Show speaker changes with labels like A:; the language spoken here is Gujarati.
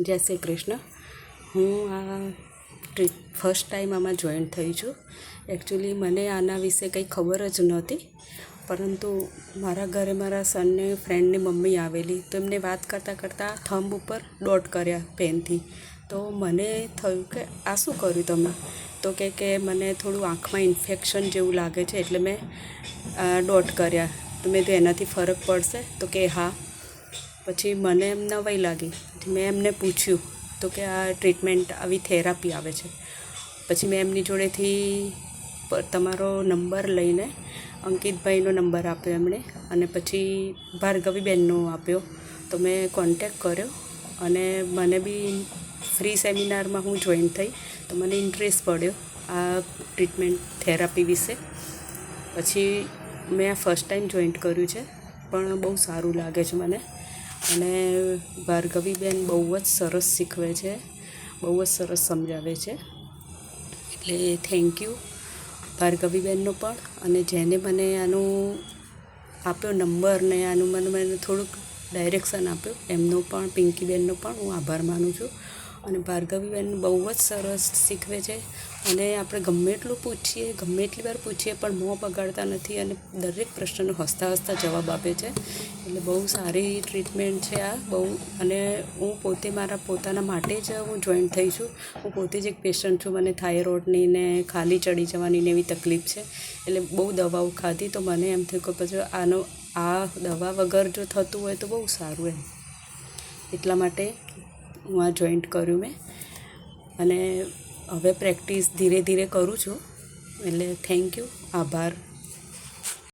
A: જય શ્રી કૃષ્ણ. હું આ ટ્રીપ ફર્સ્ટ ટાઈમ આમાં જોઈન થઈ છું. એકચ્યુઅલી મને આના વિશે કંઈ ખબર જ નહોતી, પરંતુ મારા ઘરે મારા સનને ફ્રેન્ડની મમ્મી આવેલી, તો એમને વાત કરતાં કરતાં થંબ ઉપર ડોટ કર્યા પેનથી. તો મને થયું કે, આ શું કર્યું તમે? તો કે કે મને થોડું આંખમાં ઇન્ફેક્શન જેવું લાગે છે, એટલે મેં ડોટ કર્યા. તો મેં તો એનાથી ફરક પડશે? તો કે, હા. પછી મને એમ નવાઈ લાગી. મેં એમને પૂછ્યું, તો કે આ ટ્રીટમેન્ટ આવી થેરાપી આવે છે. પછી મેં એમની જોડેથી તમારો નંબર લઈને અંકિતભાઈનો નંબર આપ્યો એમણે અને પછી ભાર્ગવીબેનનો આપ્યો. તો મેં કોન્ટેક કર્યો અને મને બી ફ્રી સેમિનારમાં હું જોઈન થઈ, તો મને ઇન્ટરેસ્ટ પડ્યો આ ટ્રીટમેન્ટ થેરાપી વિશે. પછી મેં આ ફર્સ્ટ ટાઈમ જોઈન્ટ કર્યું છે, પણ બહુ સારું લાગે છે મને. અને ભાર્ગવીબેન બહુ જ સરસ શીખવે છે, બહુ જ સરસ સમજાવે છે. એટલે થેન્ક યુ ભાર્ગવીબેનનો પણ, અને જેને મને આનું આપ્યો નંબર ને આનું મને મને થોડુંક ડાયરેક્શન આપ્યું, એમનો પણ, પિંકીબેનનો પણ હું આભાર માનું છું. અને ભાર્ગવીબેન બહુ જ સરસ શીખવે છે. અને આપણે ગમે એટલું પૂછીએ, ગમે એટલી વાર પૂછીએ પણ મોં બગાડતા નથી અને દરેક પ્રશ્નનો હસતા હસતા જવાબ આપે છે. એટલે બહુ સારી ટ્રીટમેન્ટ છે આ, બહુ. અને હું પોતે મારા પોતાના માટે જ હું જોઈન થઈ છું. હું પોતે જ એક પેશન્ટ છું, મને થાઇરોઇડની ને ખાલી ચડી જવાની ને એવી તકલીફ છે. એટલે બહુ દવાઓ ખાધી તો મને એમ થયું કે પછી આનો, આ દવા વગર જો થતું હોય તો બહુ સારું એમ. એટલા માટે હું આ જોઈન્ટ કર્યું મેં. અને હવે પ્રેક્ટિસ ધીરે ધીરે કરું છું. એટલે થેન્ક યુ આભાર.